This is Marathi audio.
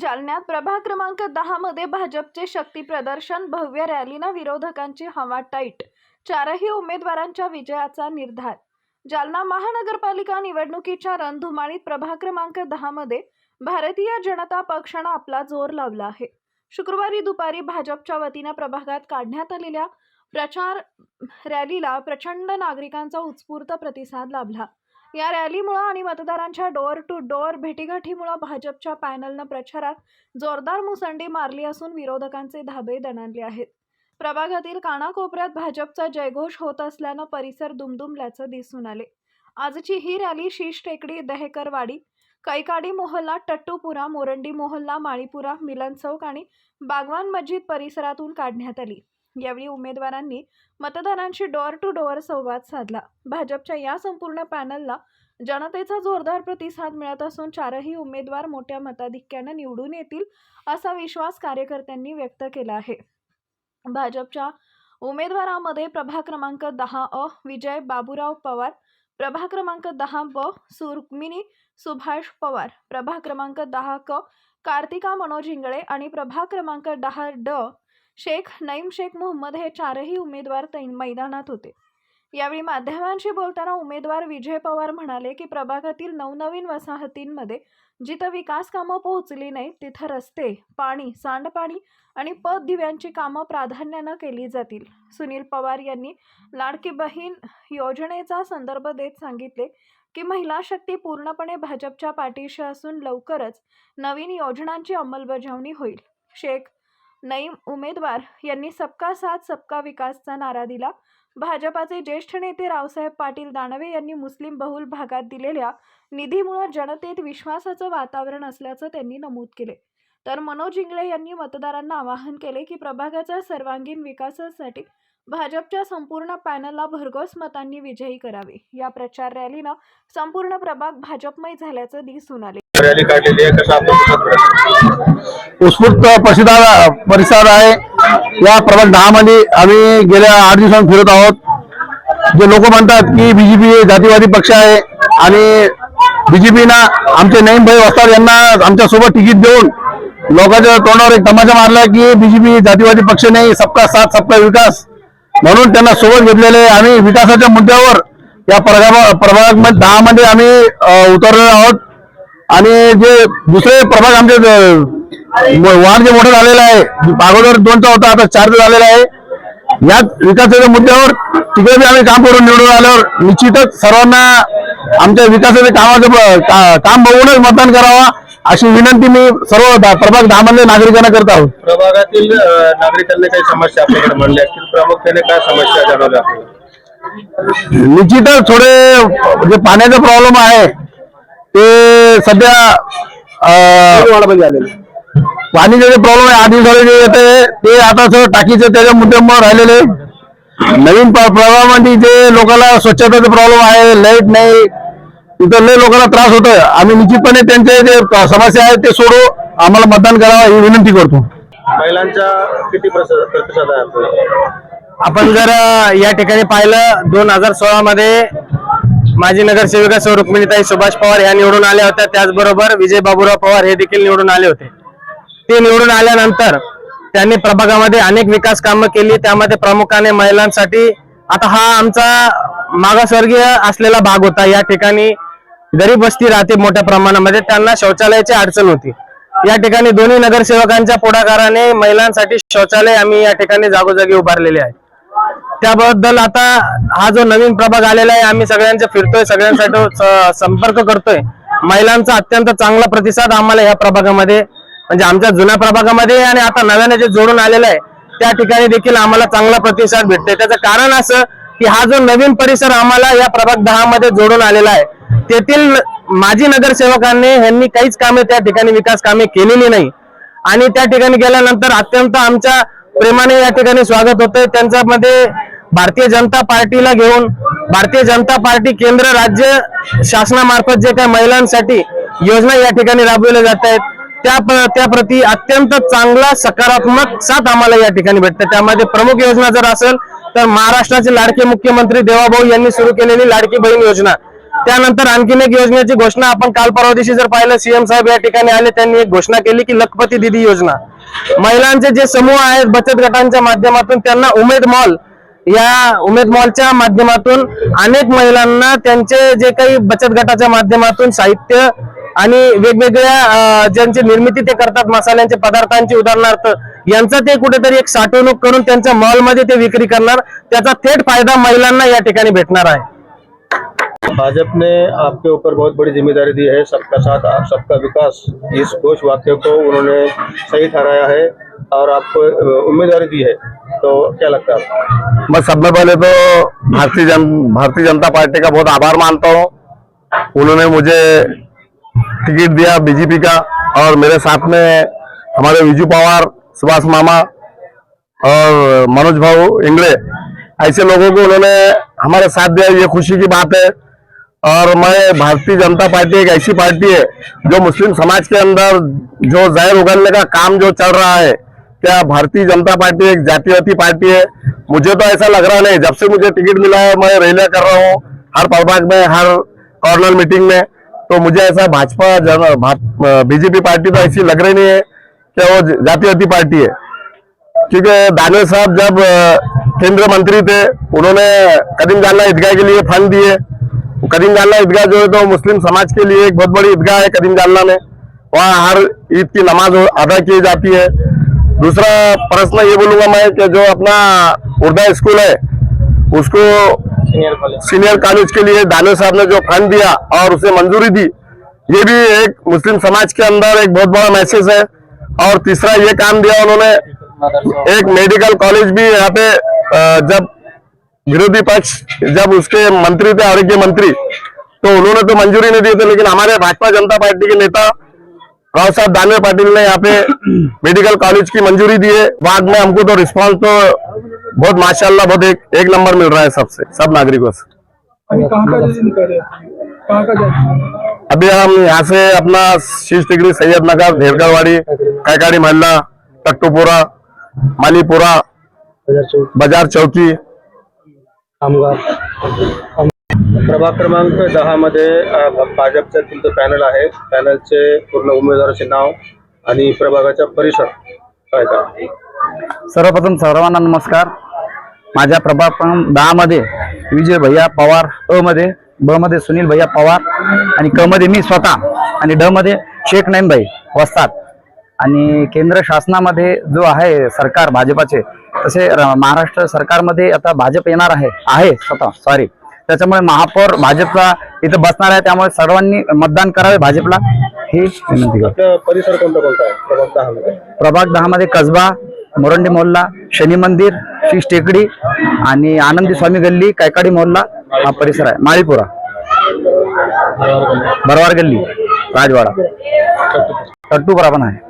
जालन्यात प्रभाग क्रमांक दहा मध्ये भाजपचे शक्ती प्रदर्शन भव्य रॅलीनं विरोधकांची हवा टाईट. चारही उमेदवारांच्या विजयाचा निर्धार. जालना महानगरपालिका निवडणुकीच्या रणधुमाळीत प्रभाग क्रमांक दहा मध्ये भारतीय जनता पक्षानं आपला जोर लावला आहे. शुक्रवारी दुपारी भाजपच्या वतीनं प्रभागात काढण्यात आलेल्या प्रचार रॅलीला प्रचंड नागरिकांचा उत्स्फूर्त प्रतिसाद लाभला. या रॅलीमुळं आणि मतदारांच्या डोअर टू डोअर भेटीगाठीमुळं भाजपच्या पॅनलनं प्रचारात जोरदार मुसंडी मारली असून विरोधकांचे धाबे दणाणले आहेत. प्रभागातील कानाकोपऱ्यात भाजपचा जयघोष होत असल्यानं परिसर दुमदुमल्याचं दिसून आले. आजची ही रॅली शीश टेकडी दहेकरवाडी कैकाडी मोहल्ला टट्टूपुरा मोरंडी मोहल्ला माळीपुरा मिलन चौक आणि बागवान मस्जिद परिसरातून काढण्यात आली. यावेळी उमेदवारांनी मतदारांशी डोअर टू डोअर संवाद साधला. भाजपच्या या संपूर्ण पॅनलला जनतेचा जोरदार प्रतिसाद मिळत असून चारही उमेदवार मोठ्या मताधिक्यानं निवडून येतील असा विश्वास कार्यकर्त्यांनी व्यक्त केला आहे. भाजपच्या उमेदवारामध्ये प्रभाग क्रमांक दहा अ विजय बाबूराव पवार प्रभाग क्रमांक दहा ब सुरुक्मिणी सुभाष पवार प्रभाग क्रमांक दहा क कार्तिका मनोज इंगळे आणि प्रभाग क्रमांक दहा ड शेख नईम शेख मोहम्मद हे चारही उमेदवार तै मैदानात होते. यावेळी माध्यमांशी बोलताना उमेदवार विजय पवार म्हणाले की प्रभागातील नवनवीन वसाहतींमध्ये जिथं विकास कामं पोहोचली नाहीत तिथं रस्ते पाणी सांडपाणी आणि पद दिव्यांची कामं प्राधान्यानं केली जातील. सुनील पवार यांनी लाडकी बहीण योजनेचा संदर्भ देत सांगितले की महिला शक्ती पूर्णपणे भाजपच्या पाठीशी असून लवकरच नवीन योजनांची अंमलबजावणी होईल. शेख नईम उमेदवार यांनी सबका साथ सबका विकासचा नारा दिला. भाजपाचे ज्येष्ठ नेते रावसाहेब पाटील दानवे यांनी मुस्लिम बहुल भागात दिलेल्या निधीमुळे जनतेत विश्वासाचं वातावरण असल्याचं त्यांनी नमूद केले. तर मनोज इंगळे यांनी मतदारांना आवाहन केले की प्रभागाच्या सर्वांगीण विकासासाठी भाजपच्या संपूर्ण पॅनलला भरघोस मतांनी विजयी करावी. या प्रचार रॅलीनं संपूर्ण प्रभाग भाजपमय झाल्याचं दिसून आले. रॅली काढलेली आहे कसं आपण उत्स्फूर्त परिषदा परिसर आहे. या प्रभाग दहामध्ये आम्ही गेल्या आठ दिवसांत फिरत आहोत. जे लोक म्हणतात की बीजेपी जातीवादी पक्ष आहे आणि बीजेपीनं आमचे नईम भाई वस्तार यांना आमच्यासोबत तिकीट देऊन लोकांच्या तोंडावर एक तमाशा मारला की बीजेपी जातीवादी पक्ष नाही सबका साथ सबका विकास म्हणून त्यांना सोबत घेतलेले आम्ही विकासाच्या मुद्द्यावर या प्रभाग प्रभाग दहामध्ये आम्ही उतरलेलो आहोत. आणि जे दुसरे प्रभाग आमचे वाढ जे मोठं झालेलं आहे अगोदर दोनचा होता आता चारचा झालेला आहे. या विकासाच्या मुद्द्यावर तिकडे बी आम्ही काम करून निवडून आल्यावर निश्चितच सर्वांना आमच्या विकासाच्या कामाचं काम बघूनच मतदान करावा अशी विनंती मी सर्व प्रभाग दहा मधल्या नागरिकांना करत आहोत. प्रभागातील नागरिकांना काही समस्या आपल्याकडे म्हणल्या असतील. प्रामुख्याने काय समस्या जाणवल्या? निश्चितच थोडे जे पाण्याचा प्रॉब्लेम आहे ते सध्या अं, पाणीचे जे प्रॉब्लेम आहे आठ दिवसाचे जे येते ते आता सगळं टाकीचे त्याच्या मुद्द्यामुळे राहिलेले नवीन प्र- प्रभागामध्ये जे लोकांना स्वच्छतेचा प्रॉब्लेम आहे लाइट नाही तिथं लय लोकांना त्रास होतोय. आम्ही निश्चितपणे त्यांचे जे समस्या आहेत ते सोडू आम्हाला मतदान करावं ही विनंती करतो. महिलांचा किती प्रसा- प्रतिसाद आहे आपण जर या ठिकाणी पाहिलं दोन हजार सोळा मध्ये माजी नगरसेविका सौ रुक्मिणीताई सुभाष पवार या निवडून आल्या होत्या. त्याचबरोबर विजय बाबूराव पवार हे देखील निवडून आले होते. ते निवडून आल्यानंतर त्यांनी प्रभागामध्ये अनेक विकास कामं केली. त्यामध्ये प्रामुख्याने महिलांसाठी आता हा आमचा मागासवर्गीय असलेला भाग होता. या ठिकाणी गरीब वस्ती राहते मोठ्या प्रमाणामध्ये. त्यांना शौचालयाची अडचण होती. या ठिकाणी दोन्ही नगरसेवकांच्या पुढाकाराने महिलांसाठी शौचालय आम्ही या ठिकाणी जागोजागी उभारलेले आहे. त्याबद्दल आता हा जो नवीन प्रभाग आलेला आहे आम्ही सगळ्यांचे फिरतोय सगळ्यांसाठी संपर्क करतोय. महिलांचा अत्यंत चांगला प्रतिसाद आम्हाला या प्रभागामध्ये म्हणजे आमच्या जुन्या प्रभागामध्ये आणि आता नव्याने जे जोडून आलेलं आहे त्या ठिकाणी देखील आम्हाला चांगला प्रतिसाद भेटतोय. त्याचं कारण असं की हा जो नवीन परिसर आम्हाला या प्रभाग दहा मध्ये जोडून आलेला आहे. तेथील माजी नगरसेवकांनी ह्यांनी काहीच कामे त्या ठिकाणी विकास कामे केलेली नाही. आणि त्या ठिकाणी गेल्यानंतर अत्यंत आमच्या प्रेमाने या ठिकाणी स्वागत होतंय. त्यांच्यामध्ये भारतीय जनता पार्टीला घेऊन भारतीय जनता पार्टी केंद्र राज्य शासनामार्फत जे काही महिलांसाठी योजना या ठिकाणी राबविल्या जात आहेत त्या त्याप्रती अत्यंत चांगला सकारात्मक साथ आम्हाला या ठिकाणी भेटतं त्यामध्ये प्रमुख योजना जर असेल तर महाराष्ट्राचे लाडके मुख्यमंत्री देवाभाऊ यांनी सुरू केलेली लाडकी बहीण योजना. त्यानंतर आणखीन एक योजनेची घोषणा आपण काल परवा दिवशी जर पाहिलं सीएम साहेब या ठिकाणी आले त्यांनी एक घोषणा केली की लखपती दिदी योजना. महिलांचे जे समूह आहेत बचत गटांच्या माध्यमातून त्यांना उमेद मॉल या उमेद मॉलच्या माध्यमातून अनेक महिलांना त्यांचे जे काही बचत गटाच्या माध्यमातून साहित्य आणि वेगवेगळ्या ज्यांची निर्मिती ते करतात मसाल्यांचे पदार्थांची उदाहरणार्थ यांचा ते कुठेतरी एक साठवणूक करून त्यांच्या मॉलमध्ये ते विक्री करणार. त्याचा थेट फायदा महिलांना या ठिकाणी भेटणार आहे. भाजपा ने आपके ऊपर बहुत बड़ी ज़िम्मेदारी दी है, सबका साथ, आप सबका विकास। इस घोष वाक्य को उन्होंने सही ठहराया है और आपको उम्मीदवारी दी है। तो क्या लगता है? मैं सब में पहले तो भारतीय जन, भारतीय जनता पार्टी का बहुत आभार मानता हूँ। उन्होंने मुझे टिकट दिया बीजेपी का और मेरे साथ में हमारे विजू पवार, सुभाष मामा और मनोज भाऊ इंगड़े, ऐसे लोगों को उन्होंने हमारे साथ दिया। ये खुशी की बात है और मैं भारतीय जनता पार्टी एक ऐसी पार्टी है जो मुस्लिम समाज के अंदर जो जहर उगलने का काम जो चल रहा है, क्या भारतीय जनता पार्टी एक जातीयवादी पार्टी है? मुझे तो ऐसा लग रहा नहीं। जब से मुझे टिकट मिला है, मैं रैलियाँ कर रहा हूँ, हर प्रभाग में, हर कॉर्नर मीटिंग में तो मुझे ऐसा भाजपा जन बीजेपी पार्टी तो ऐसी लग रही नहीं है कि वो जातीयवादी पार्टी है। क्योंकि दानवे साहब जब केंद्रीय मंत्री थे, उन्होंने कदीम जालना ईदगाह के लिए फंड दिए। कदीम जालना ईदगाह जो है तो मुस्लिम समाज के लिए एक बहुत बड़ी ईदगाह है कदीम जालना में। वहाँ हर ईद की नमाज़ अदा की जाती है। दूसरा प्रश्न ये बोलूँगा मैं कि जो अपना उर्दा स्कूल है उसको सीनियर कॉलेज के लिए दानवे साहब ने जो फंड दिया और उसे मंजूरी दी ये भी एक मुस्लिम समाज के अंदर एक बहुत बड़ा मैसेज है। और तीसरा ये काम दिया उन्होंने एक मेडिकल कॉलेज भी यहाँ पे जब विरोधी पक्ष जब उसके मंत्री थे आरोग्य मंत्री तो उन्होंने तो मंजूरी नहीं दी थी लेकिन हमारे भाजपा जनता पार्टी के नेता राव साहब दानवे पाटिल ने यहाँ पे मेडिकल कॉलेज की मंजूरी दी है। बाद में हमको तो रिस्पांस तो बहुत माशाल्लाह बहुत एक, एक नंबर मिल रहा है सबसे सब नागरिकों से। अभी हम यहाँ से अपना शीश टिकरी सैयद नगर धेरकरवाड़ी कैकाड़ी महल्ला टट्टूपुरा मालीपुरा बाज़ार चौकी प्रभाग क्रमांक दहा मध्ये अ, भाजपचं तुमचं पॅनल आहे. पॅनलचे पूर्ण उमेदवाराचे नाव आणि प्रभागाचा परिसर काय का? सर्वप्रथम सर्वांना नमस्कार. माझ्या प्रभाग क्रमांक दहा मध्ये विजय भैया पवार अ मध्ये ब मध्ये सुनील भैया पवार आणि क मध्ये मी स्वतः आणि ड मध्ये शेख नैन भाई वस्तात आणि केंद्र शासनामध्ये जो आहे सरकार भाजपाचे तसे महाराष्ट्र सरकारमध्ये आता भाजप येणार आहे आहे स्वतः सॉरी त्याच्यामुळे महापौर भाजपचा इथं बसणार आहे त्यामुळे सर्वांनी मतदान करावे भाजपला. ही विनंती करतो. परिसर कोणता कोणता आहे? प्रभाग दहा मध्ये प्रभाग दहा मध्ये कसबा मोरंडी मोहल्ला शनी मंदिर शीश टेकडी आणि आनंदी स्वामी गल्ली कैकाडी मोहल्ला हा परिसर आहे. माळीपुरा. बरवार गल्ली राजवाडा. टट्टूपुरा पण आहे.